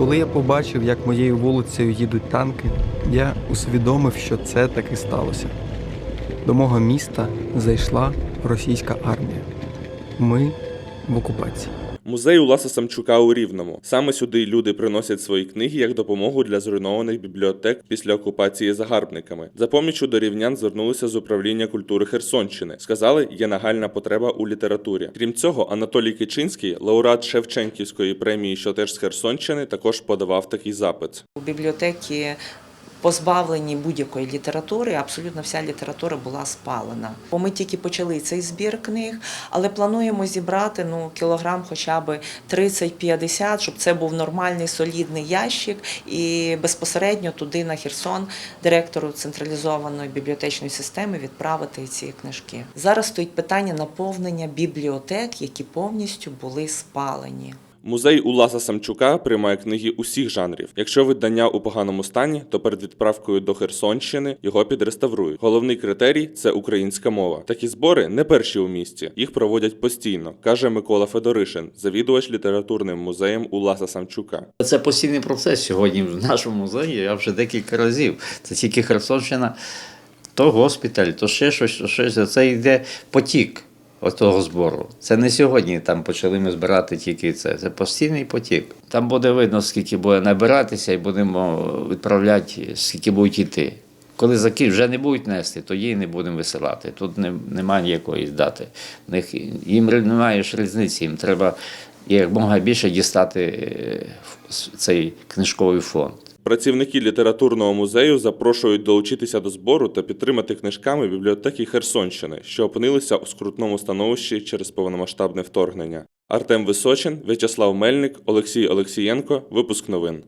Коли я побачив, як моєю вулицею їдуть танки, я усвідомив, що це таки сталося. До мого міста зайшла російська армія. Ми в окупації. Музей Уласа Самчука у Рівному. Саме сюди люди приносять свої книги як допомогу для зруйнованих бібліотек після окупації загарбниками. За поміччю до рівнян звернулися з управління культури Херсонщини. Сказали, є нагальна потреба у літературі. Крім цього, Анатолій Кичинський, лауреат Шевченківської премії, що теж з Херсонщини, також подавав такий запит. У бібліотеки позбавлені будь-якої літератури, абсолютно вся література була спалена. Бо ми тільки почали цей збір книг, але плануємо зібрати ну, кілограм хоча б 30-50, щоб це був нормальний солідний ящик, і безпосередньо туди на Херсон директору централізованої бібліотечної системи відправити ці книжки. Зараз стоїть питання наповнення бібліотек, які повністю були спалені. Музей Уласа Самчука приймає книги усіх жанрів. Якщо видання у поганому стані, то перед відправкою до Херсонщини його підреставрують. Головний критерій це українська мова. Такі збори не перші у місті. Їх проводять постійно, каже Микола Федоришин, завідувач літературним музеєм Уласа Самчука. Це постійний процес сьогодні в нашому музеї. Я вже декілька разів. Це тільки Херсонщина, то госпіталь, то ще щось, то щось. Це йде потік того збору. Це не сьогодні там почали ми збирати тільки це. Це постійний потік. Там буде видно, скільки буде набиратися, і будемо відправляти, скільки будуть йти. Коли заки вже не будуть нести, то її не будемо висилати. Тут не, немає ніякої дати. Них, їм немає ж різниці, їм треба як можна більше дістати е, цей книжковий фонд. Працівники літературного музею запрошують долучитися до збору та підтримати книжками бібліотеки Херсонщини, що опинилися у скрутному становищі через повномасштабне вторгнення. Артем Височин, В'ячеслав Мельник, Олексій Олексієнко. Випуск новин.